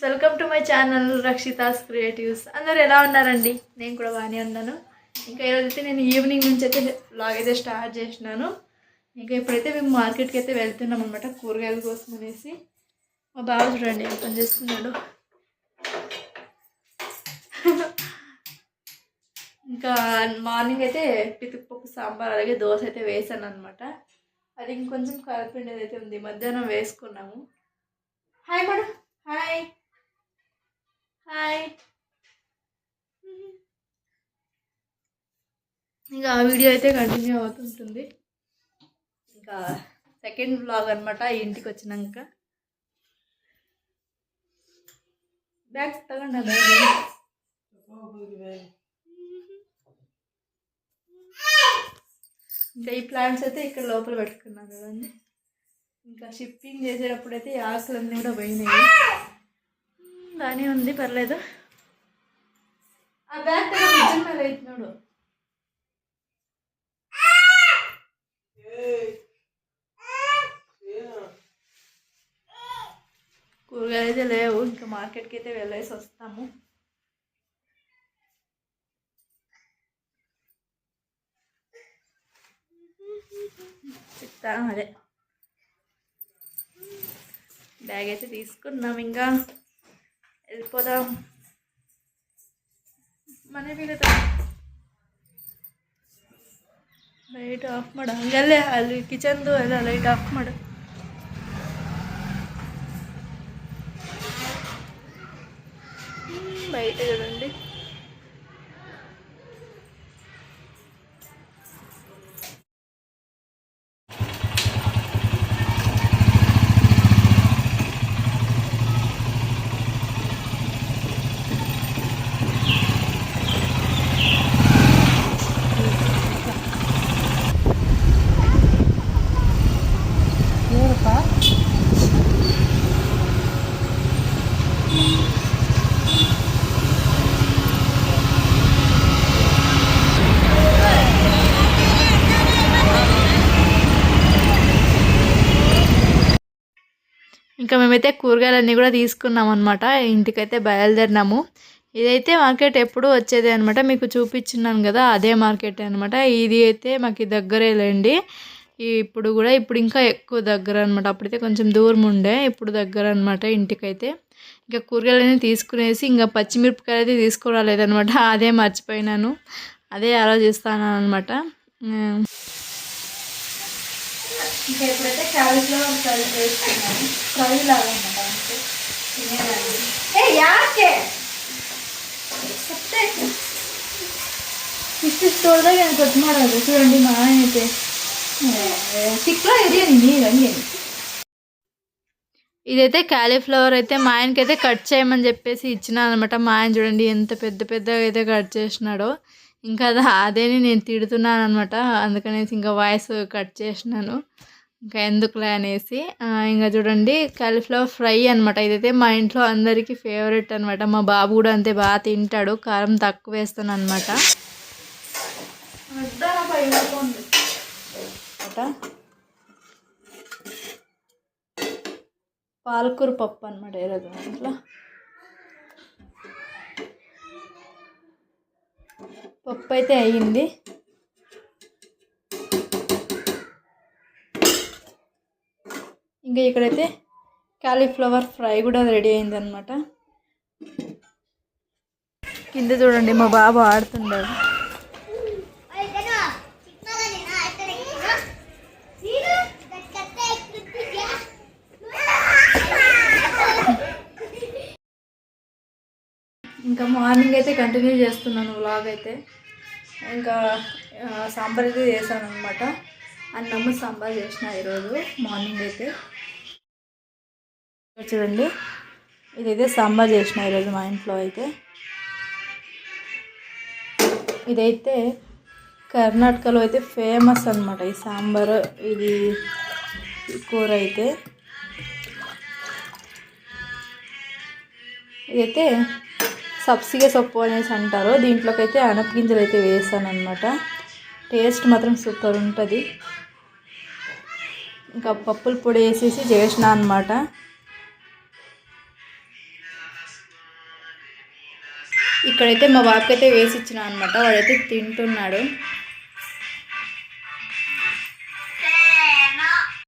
Welcome to my channel Rakshitha's creatives. అందరూ ఎలా ఉన్నారండి? నేను కూడా బాగానే ఉన్నాను. ఇంకా ఈరోజు నేను ఈవినింగ్ నుంచి అయితే బ్లాగ్ అయితే స్టార్ట్ చేసినాను. ఇంకా ఇప్పుడైతే మేము మార్కెట్కి అయితే వెళ్తున్నాం అనమాట కూరగాయల కోసం అనేసి. మా బాబు చూడండి ఏం పని చేస్తున్నాడు. ఇంకా మార్నింగ్ అయితే పితుకుపప్పు సాంబార్ అలాగే దోశ అయితే వేసాను అనమాట అది ఇంకొంచెం కలిపిండేది అయితే ఉంది మధ్యాహ్నం వేసుకున్నాము. హాయ్ మేడం హాయ్ హాయ్ ఇంకా ఆ వీడియో అయితే కంటిన్యూ అవుతుంటుంది. ఇంకా సెకండ్ బ్లాగ్ అనమాట ఇంటికి వచ్చినాక. బ్యాగ్స్ తగండి ఇంకా ఈ ప్లాంట్స్ అయితే ఇక్కడ లోపల పెట్టుకున్నాను కదండి. ఇంకా షిప్పింగ్ చేసేటప్పుడు అయితే ఈ ఆకులన్నీ కూడా పోయినాయి. బాగానే ఉంది పర్లేదు? ఆ బ్యాగ్ మీద కూరగాయలు అయితే లేవు ఇంకా మార్కెట్కి అయితే వెళ్ళేసి వస్తాము. చెప్తాను అదే. బ్యాగ్ అయితే తీసుకున్నాం ఇంకా. వెళ్ళిపోదాం మన వీళ్ళతో ಲೈಟ್ ಆಫ್ ಮಾಡು ಹಂಗಲ್ಲೇ ಅಲ್ಲಿ ಕಿಚನ್ದು ಎಲ್ಲ ಲೈಟ್ ಆಫ್ ಮಾಡು ಹ್ಮ್, బయట చూడండి ఇంకా మేమైతే కూరగాయలన్నీ కూడా తీసుకున్నాం అనమాట ఇంటికైతే బయలుదేరినాము. ఇదైతే మార్కెట్ ఎప్పుడు వచ్చేది అనమాట మీకు చూపించున్నాను కదా అదే మార్కెట్ అనమాట ఇది అయితే మాకు దగ్గరేలేండి. ఇప్పుడు కూడా ఇప్పుడు ఇంకా ఎక్కువ దగ్గర అనమాట అప్పుడైతే కొంచెం దూరం ఉండే ఇప్పుడు దగ్గర అనమాట ఇంటికైతే ఇంకా కూరగాయలన్నీ తీసుకునేసి ఇంకా పచ్చిమిరపకాయలు అయితే తీసుకురాలేదనమాట అదే మర్చిపోయినాను అదే ఆలోచిస్తాను అనమాట ఇంకా ఇప్పుడైతే క్యాలీఫ్లవర్ ఫ్రై చేసుకున్నాను ఫ్రై లాగా అనమాట అంతే తినేదాన్ని ఏ యాకే ಇಷ್ಟು ತೊಳೆದಾಗ ಏನು ಕಟ್ ಮಾಡೋದು చూడండి మా ఆయన అయితే చిక్లో ఇదే నీరు ఇదైతే క్యాలీఫ్లవర్ అయితే మా ఆయనకైతే కట్ చేయమని చెప్పేసి ఇచ్చినాను అనమాట మా ఆయన చూడండి ఎంత పెద్ద పెద్దగా అయితే కట్ చేసినాడో. ఇంకా అది అదేని నేను తిడుతున్నాను అనమాట అందుకనేసి ఇంకా వాయిస్ కట్ చేసినాను. ఇంకా ఎందుకులే అనేసి. ఇంకా చూడండి కాలీఫ్లవర్ ఫ్రై అనమాట ఇదైతే మా ఇంట్లో అందరికీ ఫేవరెట్ అనమాట మా బాబు కూడా అంతే బాగా తింటాడు. కారం తక్కువ వేస్తాను అనమాట పాలకూర పప్పు అనమాట ఈరోజు మా ఇంట్లో పప్పు అయితే అయ్యింది. ఇంకా ఇక్కడైతే క్యాలీఫ్లవర్ ఫ్రై కూడా రెడీ అయిందనమాట కింద చూడండి మా బాబు ఆడుతున్నాడు ఇంకా మార్నింగ్ అయితే కంటిన్యూ చేస్తున్నాను వ్లాగ్ అయితే. ఇంకా సాంబార్ అయితే చేశాను అనమాట అన్నమ్మ సాంబార్ చేసిన ఈరోజు మార్నింగ్ అయితే. చూడండి. ఇదైతే సాంబార్ చేసిన ఈరోజు మా ఇంట్లో అయితే. ఇదైతే కర్ణాటకలో అయితే ఫేమస్ అనమాట ఈ సాంబార్ ఇది కూర అయితే. ఇదైతే సబ్సిగ సొప్పు అనేసి అంటారు. దీంట్లోకి అయితే అనపగింజలు అయితే వేసాను అనమాట టేస్ట్ మాత్రం సూపర్ ఉంటుంది. ఇంకా పప్పుల పొడి వేసేసి చేసిన అనమాట ఇక్కడైతే మా బాబుకి అయితే వేసి ఇచ్చిన అనమాట వాడైతే తింటున్నాడు.